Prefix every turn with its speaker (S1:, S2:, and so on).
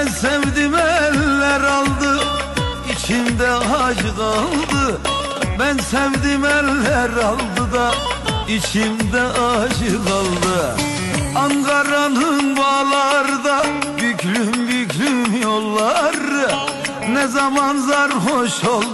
S1: Ben sevdim eller aldı içimde acı kaldı Ben sevdim eller aldı da içimde acı kaldı Ankara'nın bağlarda büklüm büklüm yollar. Ne zaman sarhoş oldu